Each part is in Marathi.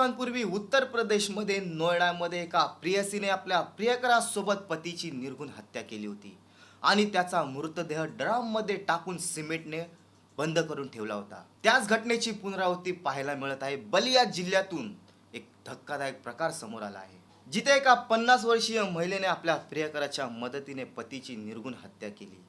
दिवसांपूर्वी उत्तर प्रदेशमध्ये नोएडामध्ये एका प्रियसीने आपल्या प्रियकरासोबत पतीची निर्गुण हत्या केली होती. आणि त्याचा मृतदेह ड्रममध्ये टाकून सिमेंटने बंद करून ठेवला होता. त्याच घटनेची पुनरावृत्ती पाहायला मिळत आहे. बलिया जिल्ह्यातून एक धक्कादायक प्रकार समोर आला आहे. जिथे एका पन्नास वर्षीय महिलेने आपल्या प्रियकराच्या मदतीने पतीची निर्गुण हत्या केली.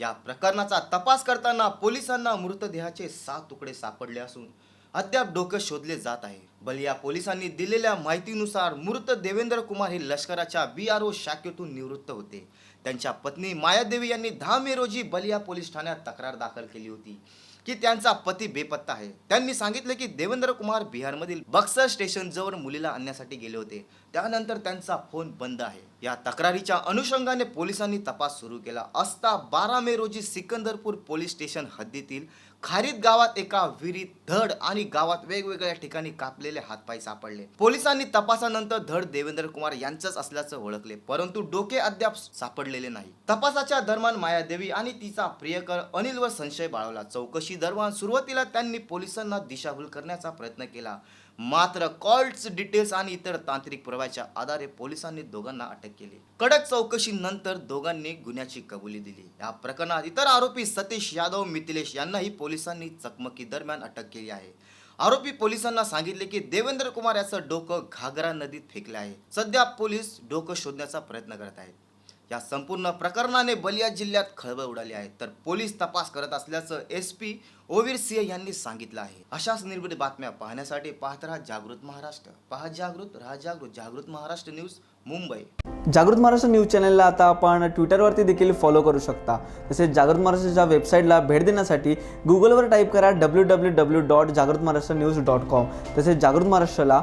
या प्रकरणाचा तपास करताना पोलिसांना मृतदेहाचे सात तुकडे सापडले असून अद्याप डोकं शोधले जात आहे. बलिया पोलिसांनी दिलेल्या माहितीनुसार मृत देवेंद्र कुमार हे लष्कराच्या बी आर ओ शाखेतून निवृत्त होते. त्यांच्या पत्नी मायादेवी यांनी दहा मे रोजी बलिया पोलीस ठाण्यात तक्रार दाखल केली होती. की त्यांचा पती बेपत्ता आहे. त्यांनी सांगितले की देवेंद्र कुमार बिहारमधील बक्सर स्टेशन जवळ मुलीला आणण्यासाठी गेले होते. त्यानंतर त्यांचा फोन बंद आहे. या तक्रारीच्या अनुषंगाने पोलिसांनी तपास सुरू केला असता बारा मे रोजी सिकंदरपूर पोलीस स्टेशन हद्दीतील खारीद गावात एका विहिरीत धड आणि गावात वेगवेगळ्या ठिकाणी कापलेले हातपाय सापडले. पोलिसांनी तपासानंतर धड देवेंद्र कुमार यांचंच असल्याचं ओळखले परंतु डोके अद्याप सापडलेले नाही. तपासाच्या दरम्यान मायादेवी आणि तिचा प्रियकर अनिलवर संशय बाळवला. चौकशी दरम्यान सुरुवातीला त्यांनी पोलिसांना दिशाभूल करण्याचा प्रयत्न केला. मात्र कॉल्स डिटेल्स आणि इतर तांत्रिक पुराव्याच्या आधारे पोलिसांनी दोघांना अटक केली. कडक चौकशीनंतर दोघांनी गुन्ह्याची कबुली दिली. या प्रकरणात इतर आरोपी सतीश यादव मिथिलेश यांनाही पोलिसांनी चकमकी दरम्यान अटक केली आहे. आरोपी पोलिसांना सांगितले की देवेंद्र कुमार याचं डोकं घागरा नदीत फेकलं आहे. सध्या पोलीस डोकं शोधण्याचा प्रयत्न करत आहेत. या संपूर्ण प्रकरणाने बलिया जिल्ह्यात खळबळ उडाली आहे. तर पोलीस तपास करत असल्याचं एस पी ओवीर सिंह यांनी सांगितलं आहे. अशाच निर्भीड बातम्या पाहण्यासाठी पाहत राहा जागृत महाराष्ट्र. पहा जागृत राहा जागृत. जागृत महाराष्ट्र न्यूज मुंबई. जागृत महाराष्ट्र न्यूज चॅनलला आता आपण ट्विटरवरती देखील फॉलो करू शकता. तसेच जागृत महाराष्ट्राच्या वेबसाईटला भेट देण्यासाठी गुगलवर टाईप करा डब्ल्यू डब्ल्यू डब्ल्यू डॉट जागृत महाराष्ट्र न्यूज डॉट कॉम तसेच जागृत महाराष्ट्राला